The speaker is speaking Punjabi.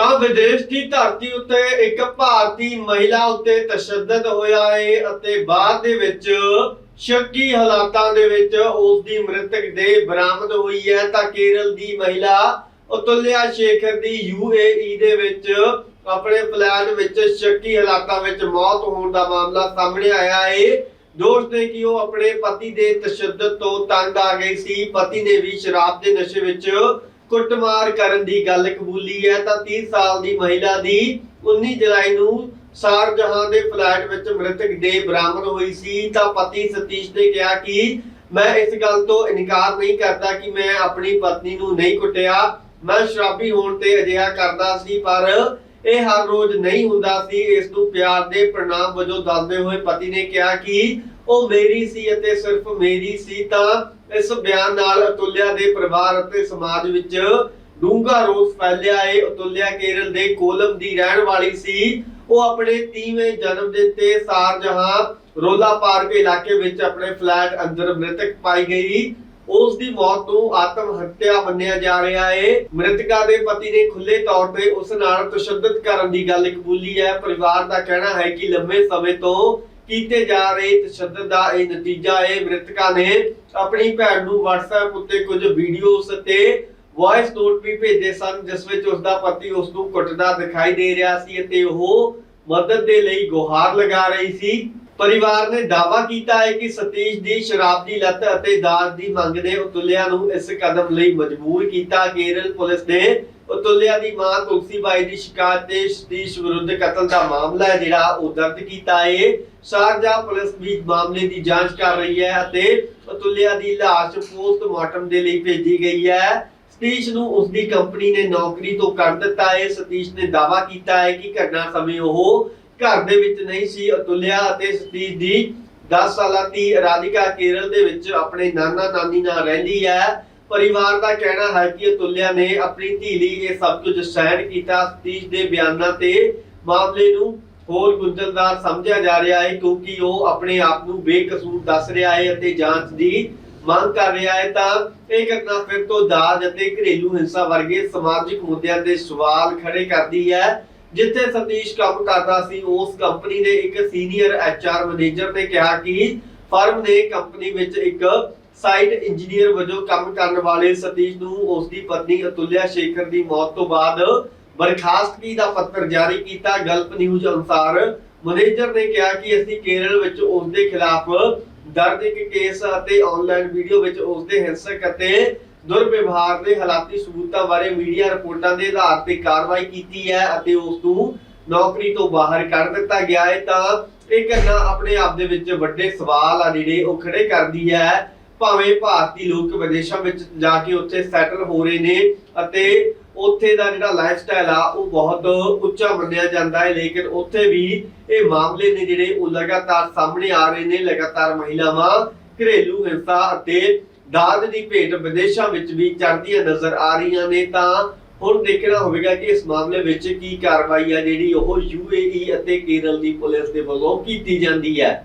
ਤਾਂ ਵਿਦੇਸ਼ ਦੀ ਧਰਤੀ ਉੱਤੇ ਇੱਕ ਭਾਰਤੀ ਮਹਿਲਾ ਉੱਤੇ ਤਸ਼ੱਦਦ ਹੋਇਆ ਹੈ ਅਤੇ ਬਾਅਦ ਦੇ ਵਿੱਚ ਸ਼ੱਕੀ ਹਾਲਾਤਾਂ ਦੇ ਵਿੱਚ ਉਸ ਦੀ ਮ੍ਰਿਤਕ ਦੇਹ ਬਰਾਮਦ ਹੋਈ ਹੈ। ਤਾਂ ਕੇਰਲ ਦੀ ਮਹਿਲਾ ਅਤੁਲਿਆ ਸ਼ੇਖਰ ਦੀ ਯੂਏਈ ਦੇ ਵਿੱਚ ਆਪਣੇ ਫਲੈਟ ਵਿੱਚ ਸ਼ੱਕੀ ਹਾਲਾਤਾਂ ਵਿੱਚ ਮੌਤ ਹੋਣ ਦਾ ਮਾਮਲਾ ਸਾਹਮਣੇ ਆਇਆ ਹੈ ਦੋਸ਼ ਨੇ ਕਿ ਉਹ ਆਪਣੇ ਪਤੀ ਦੇ ਤਸ਼ੱਦਦ ਤੋਂ ਤੰਗ ਆ ਗਈ ਸੀ। ਪਤੀ ਨੇ ਵੀ ਸ਼ਰਾਬ ਦੇ ਨਸ਼ੇ ਵਿੱਚ ਕੁੱਟਮਾਰ ਕਰਨ ਦੀ ਗੱਲ ਕਬੂਲੀ ਹੈ, ਤਾਂ 30 ਸਾਲ ਦੀ ਮਹਿਲਾ ਦੀ 19 ਜੁਲਾਈ ਨੂੰ ਸ਼ਾਰਜਹਾਂ ਦੇ ਫਲੈਟ ਵਿੱਚ ਮ੍ਰਿਤਕ ਦੇ ਬਰਾਮਦ ਹੋਈ ਸੀ। ਤਾਂ ਪਤੀ ਸਤੀਸ਼ ਨੇ ਕਿਹਾ ਕਿ ਮੈਂ ਇਸ ਗੱਲ ਤੋਂ ਇਨਕਾਰ ਨਹੀਂ ਕਰਦਾ ਕਿ ਮੈਂ ਆਪਣੀ ਪਤਨੀ ਨੂੰ ਨਹੀਂ ਕੁੱਟਿਆ। ਮੈਂ ਸ਼ਰਾਬੀ ਹੋਣ ਤੇ ਅਜਿਹਾ ਕਰਦਾ ਸੀ, ਪਰ ਇਹ ਹਰ ਰੋਜ਼ ਨਹੀਂ ਹੁੰਦਾ ਸੀ। ਇਸ ਨੂੰ ਪਿਆਰ ਦੇ ਪ੍ਰਣਾਮ ਵਜੋਂ ਦੱਸਦੇ ਹੋਏ ਪਤੀ ਨੇ ਕਿਹਾ ਕਿ ਉਹ ਮੇਰੀ ਸੀ ਅਤੇ ਸਿਰਫ ਮੇਰੀ ਸੀ ਤਾਂ ਇਸ ਬਿਆਨ ਨਾਲ ਅਤੁਲਿਆ ਦੇ ਪਰਿਵਾਰ ਅਤੇ ਸਮਾਜ ਵਿੱਚ ਡੂੰਘਾ ਰੋਸ ਫੈਲਿਆ। ਏ ਅਤੁਲਿਆ ਕੇਰਲ ਦੇ ਕੋਲਮ ਦੀ ਰਹਿਣ ਵਾਲੀ ਸੀ। ਉਹ ਆਪਣੇ 30ਵੇਂ ਜਨਮ ਦਿਨ ਤੇ ਸ਼ਾਰਜਹਾਂ ਰੋਲਾ ਪਾਰਕ ਇਲਾਕੇ ਵਿੱਚ ਆਪਣੇ ਫਲੈਟ ਅੰਦਰ ਮ੍ਰਿਤਕ ਪਾਈ ਗਈ। ਉਸ ਦੀ ਮੌਤ ਨੂੰ ਆਤਮ ਹੱਤਿਆ ਮੰਨਿਆ ਜਾ ਰਿਹਾ ਹੈ ਮ੍ਰਿਤਕਾ ਦੇ ਪਤੀ ਨੇ ਖੁੱਲੇ ਤੌਰ ਤੇ ਉਸ ਨਾਲ ਤਸ਼ੱਦਦ ਕਰਨ ਦੀ ਗੱਲ ਕਬੂਲੀ ਹੈ। ਪਰਿਵਾਰ ਦਾ ਕਹਿਣਾ ਹੈ ਕਿ ਲੰਬੇ ਸਮੇਂ ਤੋਂ ਕੀਤੇ ਜਾ ਰਹੇ ਤਸ਼ੱਦਦ ਦਾ ਇਹ ਨਤੀਜਾ ਹੈ ਮ੍ਰਿਤਕਾ ਨੇ ਆਪਣੀ ਭੈਣ ਨੂੰ WhatsApp ਉੱਤੇ ਕੁਝ ਵੀਡੀਓਜ਼ ਤੇ ਵੌਇਸ ਨੋਟ ਵੀ ਭੇਜੇ ਸਨ, ਜਿਸ ਵਿੱਚ ਉਸ ਦਾ ਪਤੀ ਉਸ ਨੂੰ ਕੁੱਟਦਾ ਦਿਖਾਈ ਦੇ ਰਿਹਾ ਸੀ ਅਤੇ ਉਹ ਮਦਦ ਦੇ ਲਈ ਗੁਹਾਰ ਲਗਾ ਰਹੀ ਸੀ। ਪਰਿਵਾਰ ਨੇ ਦਾਅਵਾ ਕੀਤਾ ਹੈ ਕਿ ਸਤੀਸ਼ ਦੀ ਸ਼ਰਾਬ ਦੀ ਲਤ ਅਤੇ ਦਾਜ ਦੀ ਮੰਗ ਨੇ ਉਤੁਲਿਆ ਨੂੰ ਇਸ ਕਦਮ ਲਈ ਮਜਬੂਰ ਕੀਤਾ। ਕੇਰਲ ਪੁਲਿਸ ਨੇ ਉਤੁਲਿਆ ਦੀ ਮਾਂ ਤੁਲਸੀਬਾਈ ਦੀ ਸ਼ਿਕਾਇਤ ਤੇ ਸਤੀਸ਼ ਵਿਰੁੱਧ ਕਤਲ ਦਾ ਮਾਮਲਾ ਹੈ, ਜਿਹੜਾ ਉਹ ਦਰਜ ਕੀਤਾ ਹੈ। ਸ਼ਾਰਜਾ ਪੁਲਿਸ ਵੀ ਮਾਮਲੇ ਦੀ ਜਾਂਚ ਕਰ ਰਹੀ ਹੈ ਅਤੇ ਉਤੁਲਿਆ ਦੀ ਲਾਸ਼ ਪੋਸਟਮਾਰਟਮ ਦੇ ਲਈ ਭੇਜੀ ਗਈ ਹੈ। ਸਤੀਸ਼ ਨੂੰ ਉਸ ਦੀ ਕੰਪਨੀ ਨੇ ਨੌਕਰੀ ਤੋਂ ਕੱਢ ਦਿੱਤਾ ਹੈ। ਸਤੀਸ਼ ਨੇ ਦਾਅਵਾ ਕੀਤਾ ਹੈ ਕਿ ਘਟਨਾ ਸਮੇਂ ਉਹ ਘਰ ਦੇ ਵਿੱਚ ਨਹੀਂ ਸੀ, ਅਤੁਲਿਆ ਅਤੇ ਸਤੀਸ਼ ਦੀ 10 ਸਾਲਾਂ ਦੀ ਰਾਧਿਕਾ ਕੇਰਲ ਦੇ ਵਿੱਚ ਆਪਣੇ ਨਾਨਾ ਨਾਨੀ ਨਾਲ ਰਹਿੰਦੀ ਹੈ। ਪਰਿਵਾਰ ਦਾ ਕਹਿਣਾ ਹੈ ਕਿ ਅਤੁਲਿਆ ਨੇ ਆਪਣੀ ਧੀ ਲਈ ਇਹ ਸਭ ਕੁਝ ਸਹਿਣ ਕੀਤਾ। ਸਤੀਸ਼ ਦੇ ਬਿਆਨਾਂ ਤੇ ਮਾਮਲੇ ਨੂੰ ਹੋਰ ਗੁੰਝਲਦਾਰ ਸਮਝਿਆ ਜਾ ਰਿਹਾ ਹੈ ਕਿਉਂਕਿ ਉਹ ਆਪਣੇ ਆਪ ਨੂੰ ਬੇਕਸੂਰ ਦੱਸ ਰਿਹਾ ਹੈ ਅਤੇ ਜਾਂਚ ਦੀ ਮੰਗ ਕਰ ਰਿਹਾ ਹੈ। ਤਾਂ ਇਹ ਘਟਨਾ ਫਿਰ ਤੋਂ ਦਾਜ ਅਤੇ ਘਰੇਲੂ ਹਿੰਸਾ ਵਰਗੇ ਸਮਾਜਿਕ ਮੁੱਦਿਆਂ ਤੇ ਸਵਾਲ ਖੜੇ ਕਰਦੀ ਹੈ। ਜਿੱਥੇ ਸਤੀਸ਼ ਕੰਮ ਕਰਦਾ ਸੀ, ਉਸ ਕੰਪਨੀ ਦੇ ਇੱਕ ਸੀਨੀਅਰ ਐਚਆਰ ਮੈਨੇਜਰ ਨੇ ਕਿਹਾ ਕਿ ਫਰਮ ਨੇ ਕੰਪਨੀ ਵਿੱਚ ਇੱਕ ਸਾਈਟ ਇੰਜੀਨੀਅਰ ਵਜੋਂ ਕੰਮ ਕਰਨ ਵਾਲੇ ਸਤੀਸ਼ ਨੂੰ ਉਸ ਦੀ ਪਤਨੀ ਅਤੁਲਿਆ ਸ਼ੇਖਰ ਦੀ ਮੌਤ ਤੋਂ ਬਾਅਦ ਬਰਖਾਸਤਗੀ ਦਾ ਪੱਤਰ ਜਾਰੀ ਕੀਤਾ। ਗਲਪ ਨਿਊਜ਼ ਅਨੁਸਾਰ ਮੈਨੇਜਰ ਨੇ ਕਿਹਾ ਕਿ ਅਸੀਂ ਕੇਰਲ ਵਿੱਚ ਉਸ ਦੇ ਖਿਲਾਫ ਦਰਜ ਇੱਕ ਕੇਸ ਅਤੇ ਆਨਲਾਈਨ ਵੀਡੀਓ ਵਿੱਚ ਉਸ ਦੇ ਹਿੰਸਕ ਅਤੇ ਦੁਰਵਿਵਹਾਰ ਦੇ ਹਾਲਾਤੀ ਸਬੂਤਾਂ ਬਾਰੇ ਮੀਡੀਆ ਰਿਪੋਰਟਾਂ ਦੇ ਆਧਾਰ ਤੇ ਕਾਰਵਾਈ ਕੀਤੀ ਹੈ ਅਤੇ ਉਸ ਨੂੰ ਨੌਕਰੀ ਤੋਂ ਬਾਹਰ ਕਰ ਦਿੱਤਾ ਗਿਆ ਹੈ ਤਾਂ ਇਹ ਘਟਨਾ ਆਪਣੇ ਆਪ ਦੇ ਵਿੱਚ ਵੱਡੇ ਸਵਾਲ ਆ ਜਿਹੜੇ ਉਹ ਖੜੇ ਕਰਦੀ ਹੈ। ਭਾਵੇਂ ਭਾਰਤੀ ਲੋਕ ਵਿਦੇਸ਼ਾਂ ਵਿੱਚ ਜਾ ਕੇ ਉੱਥੇ ਸੈਟਲ ਹੋ ਰਹੇ ਨੇ ਅਤੇ ਉੱਥੇ ਦਾ ਜਿਹੜਾ ਲਾਈਫ ਸਟਾਈਲ ਆ, ਉਹ ਬਹੁਤ ਉੱਚਾ ਮੰਨਿਆ ਜਾਂਦਾ ਹੈ, ਲੇਕਿਨ ਉੱਥੇ ਵੀ ਇਹ ਮਾਮਲੇ ਨੇ ਜਿਹੜੇ ਉਹ ਲਗਾਤਾਰ ਸਾਹਮਣੇ ਆ ਰਹੇ ਨੇ, ਲਗਾਤਾਰ ਮਹਿਲਾਵਾਂ ਘਰੇਲੂ ਹਿੰਸਾ ਅਤੇ ਦਾਜ ਦੀ ਭੇਟ ਵਿਦੇਸ਼ਾਂ ਵਿੱਚ ਵੀ ਚੜ੍ਹਦੀਆਂ ਨਜ਼ਰ ਆ ਰਹੀਆਂ ਨੇ, ਤਾਂ ਹੁਣ ਦੇਖਣਾ ਹੋਵੇਗਾ ਕਿ ਇਸ ਮਾਮਲੇ ਵਿੱਚ ਕੀ ਕਾਰਵਾਈ ਆ ਜਿਹੜੀ ਉਹ ਯੂਏਈ ਅਤੇ ਕੇਰਲ ਦੀ ਪੁਲਿਸ ਦੇ ਵੱਲੋਂ ਕੀਤੀ ਜਾਂਦੀ ਹੈ।